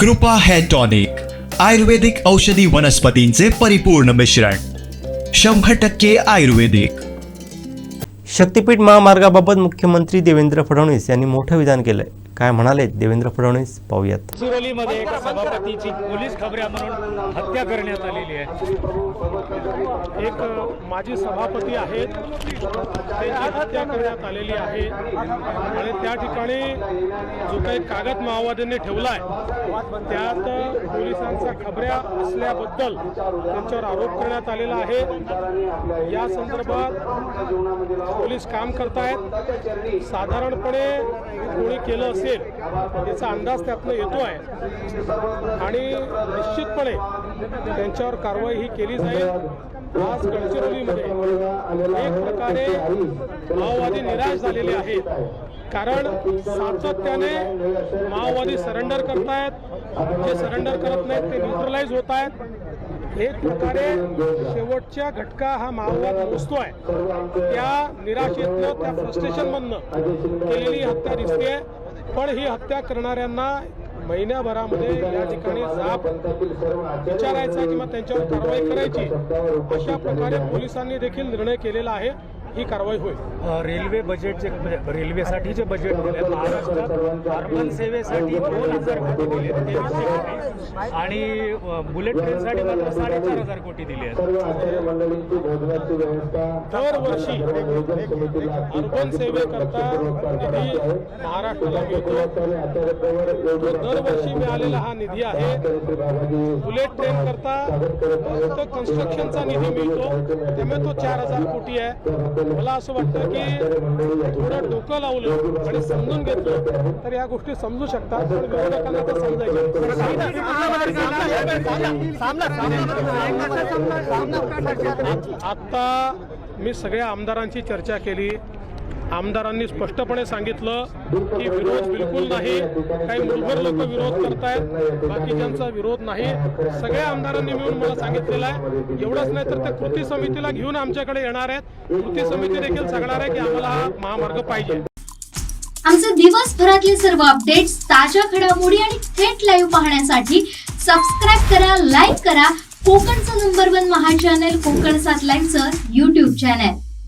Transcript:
कृपा hair tonic आयुर्वेदिक औषधी वनस्पतींचे परिपूर्ण मिश्रण शंभर टक्के आयुर्वेदिक. शक्तीपीठ महामार्गाबाबत मुख्यमंत्री देवेंद्र फडणवीस यांनी मोठं विधान केलंय. काय म्हणाले देवेंद्र फडणवीस? पाहूयात. गडचिरोलीमध्ये एका सभापतीची पोलीस खबऱ्या म्हणून हत्या करण्यात आलेली आहे. एक माजी सभापती आहेत. त्यांची हत्या करण्यात आलेली आहे. आणि त्या ठिकाणी जो काही कागद माओवाद्यांनी ठेवला आहे त्यात पोलिसांचा खबऱ्या असल्याबद्दल त्यांच्यावर आरोप करण्यात आलेला आहे. या संदर्भात पोलीस काम करतायत. साधारणपणे कोणी केलं असेल याचा अंदाज त्यातनं येतो आहे आणि निश्चितपणे त्यांच्यावर कारवाई ही केली जाईल. आज गडचिरोलीमध्ये एक प्रकारे माओवादी निराश झालेले आहेत. कारण सातत्याने माओवादी सरेंडर करतायत. जे सरेंडर करत नाहीत ते न्यूट्रलाइज होत आहेत एक प्रकारे शेवटच्या घटका हा माओवाद मोजतोय त्या निराशेतनं त्या फ्रस्ट्रेशनमधनं केलेली हत्या दिसते पण ही हत्या करणाऱ्यांना महिन्याभरामध्ये या ठिकाणी जाब विचारायचा किंवा त्यांच्यावर कारवाई करायची अशा प्रकारे पोलिसांनी देखील निर्णय केलेला आहे. ही कारवाई होईल. रेल्वे बजेट जे म्हणजे रेल्वेसाठी जे बजेट दिले महाराष्ट्रात अर्बन सेवेसाठी दोन हजार कोटी दिले ते ठिकाणी. आणि अ, बुलेट ट्रेनसाठी मात्र साडेचार हजार कोटी दिले आहेत दरवर्षी अर्बन सेवेकरता निधी महाराष्ट्राला मिळतो तो दरवर्षी मिळालेला हा निधी आहे. बुलेट ट्रेन करता फक्त कन्स्ट्रक्शनचा निधी मिळतो. त्यामुळे तो चार हजार कोटी आहे. मला असं वाटतं की थोडं डोकं लावलं आणि समजून घेतलं तर या गोष्टी समजू शकतात पण विरोधकांना तर समजायचे आता मी सगळ्या आमदारांची चर्चा केली आमदारांनी स्पष्टपणे सांगितलं की विरोध बिलकुल नाही. काही मुलभर लोक विरोध करतायत बाकीच्यांचा विरोध नाही सगळ्या आमदारांनी मिळून मला सांगितलेलं आहे. एवढंच नाही तर त्या कृती समितीला घेऊन आमच्याकडे येणार आहेत. कृती समिती देखील सांगणार आहे की आम्हाला हा महामार्ग पाहिजे. आमचे दिवसभरातले सर्व अपडेट्स ताज्या घडामोडी आणि थेट लाईव्ह पाहण्यासाठी सबस्क्राईब करा लाईक करा. कोकणचं नंबर वन महा चॅनल कोकण सात लाईनचं युट्यूब चॅनल